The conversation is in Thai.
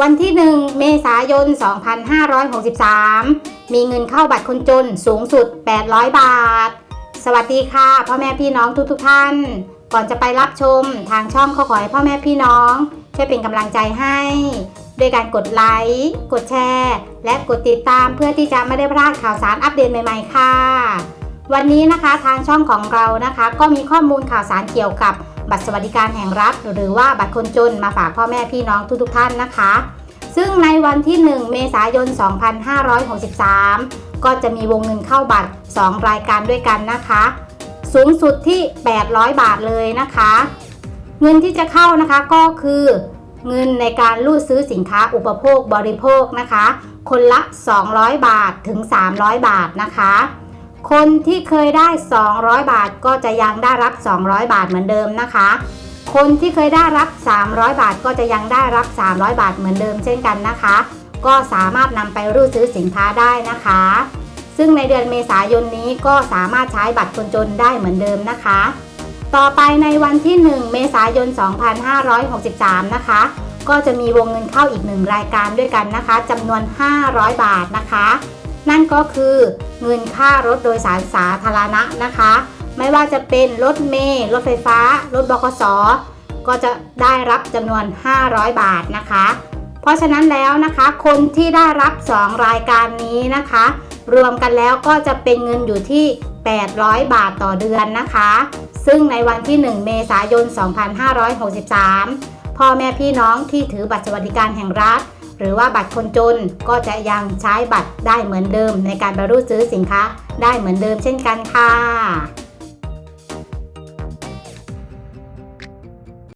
วันที่ 1 เมษายน 2563 มีเงินเข้าบัตรคนจนสูงสุด 800 บาท สวัสดีค่ะพ่อแม่พี่น้องทุกๆทท่าน ก่อนจะไปรับชมทางช่องก็ขอให้พ่อแม่พี่น้อง ช่วยเป็นกำลังใจให้ด้วยการกดไลค์ กดแชร์ และกดติดตามเพื่อที่จะไม่ได้พลาดข่าวสารอัปเดตใหม่ ๆ ค่ะ วันนี้นะคะทางช่องของเรานะคะ ก็มีข้อมูลข่าวสารเกี่ยวกับ บัตรสวัสดิการแห่งรัฐ หรือว่าบัตรคนจนมาฝากพ่อแม่พี่น้องทุกๆท่านนะคะ ซึ่งในวันที่ 1 เมษายน 2563 ก็จะมีวงเงินเข้าบัตร 2 รายการด้วยกันนะคะ สูงสุดที่ 800 บาทเลยนะคะ เงินที่จะเข้านะคะก็คือเงินในการรูดซื้อสินค้าอุปโภคบริโภคนะคะ คนละ 200 บาทถึง 300 บาทนะคะ คนที่เคยได้ 200 บาทก็จะยังได้รับ 200 บาทเหมือนเดิมนะคะ คนที่เคยได้รับ 300 บาทก็จะยังได้รับ 300 บาทเหมือนเดิมเช่นกันนะคะ ก็สามารถนำไปรูดซื้อสินค้าได้นะคะ ซึ่งในเดือนเมษายนนี้ก็สามารถใช้บัตรคนจนได้เหมือนเดิมนะคะ ต่อไปในวันที่ 1 เมษายน 2563 นะคะ ก็จะมีวงเงินเข้าอีกหนึ่งรายการด้วยกันนะคะจำนวน 500 บาทนะคะ นั่นก็คือเงินค่ารถโดยสารสาธารณะนะคะ ไม่ว่าจะเป็นรถเมล์รถไฟฟ้า รถบขสก็จะได้รับจำนวน 500 บาทนะคะ เพราะฉะนั้นแล้วนะคะ คนที่ได้รับ 2 รายการนี้นะคะ รวมกันแล้วก็จะเป็นเงินอยู่ที่ 800 บาทต่อเดือนนะคะ ซึ่งในวันที่ 1 เมษายน 2563 พ่อแม่พี่น้องที่ถือบัตรสวัสดิการแห่งรัฐ หรือว่าบัตรคนจนก็จะยังใช้บัตรได้เหมือนเดิม ในการไปรูดซื้อสินค้าได้เหมือนเดิมเช่นกันค่ะ